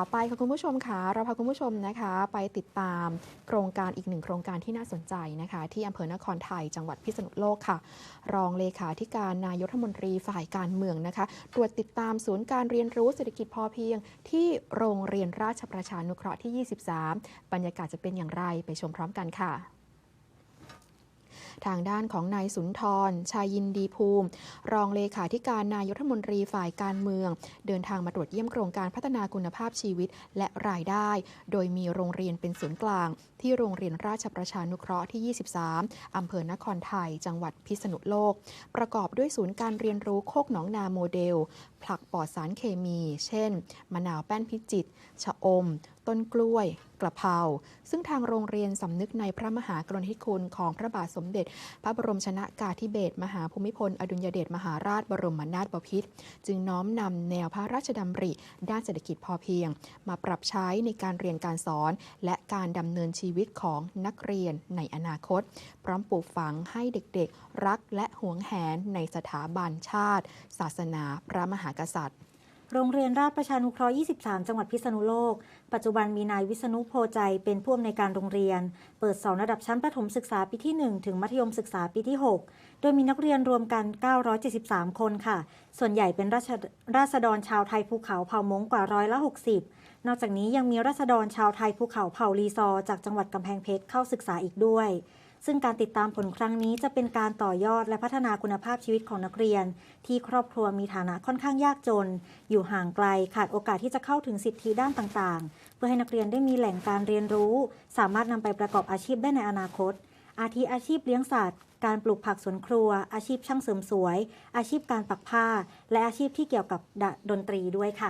ต่อไปค่ะคุณผู้ชมค่ะเราพาคุณผู้ชมนะคะ ไปติดตามโครงการอีกหนึ่งโครงการที่น่าสนใจนะคะ ที่อำเภอนครไทยจังหวัดพิษณุโลกค่ะ รองเลขาธิการนายกรัฐมนตรีฝ่ายการเมืองนะคะตรวจติดตามศูนย์การเรียนรู้เศรษฐกิจพอเพียง ที่โรงเรียนราชประชานุเคราะห์ที่ 23 บรรยากาศจะเป็นอย่างไรไปชมพร้อมกันค่ะ ทางด้านของนายสุนทร ชายยินดีภูมิ รองเลขาธิการนายรัฐมนตรีฝ่ายการเมือง เดินทางมาตรวจเยี่ยมโครงการพัฒนาคุณภาพชีวิตและรายได้ โดยมีโรงเรียนเป็นศูนย์กลาง ที่โรงเรียนราชประชานุเคราะห์ที่ 23 อำเภอนครไทย จังหวัดพิษณุโลก ประกอบด้วยศูนย์การเรียนรู้โคกหนองนาโมเดล ผลักปลอดสารเคมี เช่น มะนาวแป้นพิจิตรชะอม ต้นกล้วย กระเพรา ซึ่งทางโรงเรียนสำนึกในพระมหากรุณาธิคุณของพระบาทสมเด็จ พระบรมชนากาธิเบศรมหาภูมิพล อดุลยเดชมหาราชบรมนาถบพิตรจึงน้อมนำแนวพระราชดำริ ด้านเศรษฐกิจพอเพียง มาปรับใช้ในการเรียนการสอน และการดำเนินชีวิตของนักเรียนในอนาคต พร้อมปลูกฝังให้เด็กๆ รักและหวงแหนในสถาบันชาติ ศาสนา พระมหากษัตริย์ โรงเรียนราชประชานุเคราะห์ 23 จังหวัดพิษณุโลก ปัจจุบันมีนายวิษณุโพใจเป็นผู้อำนวยการโรงเรียน เปิดสอนระดับชั้นประถมศึกษาปีที่ 1 ถึงมัธยมศึกษาปีที่ 6 โดยมีนักเรียนรวมกัน 973 คนค่ะ ส่วนใหญ่เป็นราชราษฎรชาวไทยภูเขาเผ่ามงกว่าร้อยละ 60 นอกจากนี้ยังมีราษฎรชาวไทยภูเขาเผ่าลีซอร์จากจังหวัดกำแพงเพชรเข้าศึกษาอีกด้วย ซึ่งการติดตามผลครั้งนี้จะเป็นการต่อยอดและพัฒนาคุณภาพชีวิตของนักเรียน ที่ครอบครัวมีฐานะค่อนข้างยากจน อยู่ห่างไกลขาดโอกาสที่จะเข้าถึงสิทธิด้านต่างๆ เพื่อให้นักเรียนได้มีแหล่งการเรียนรู้ สามารถนำไปประกอบอาชีพได้ในอนาคต อาทิอาชีพเลี้ยงสัตว์การปลูกผักสวนครัว อาชีพช่างเสริมสวย อาชีพการปักผ้า และอาชีพที่เกี่ยวกับดนตรีด้วยค่ะ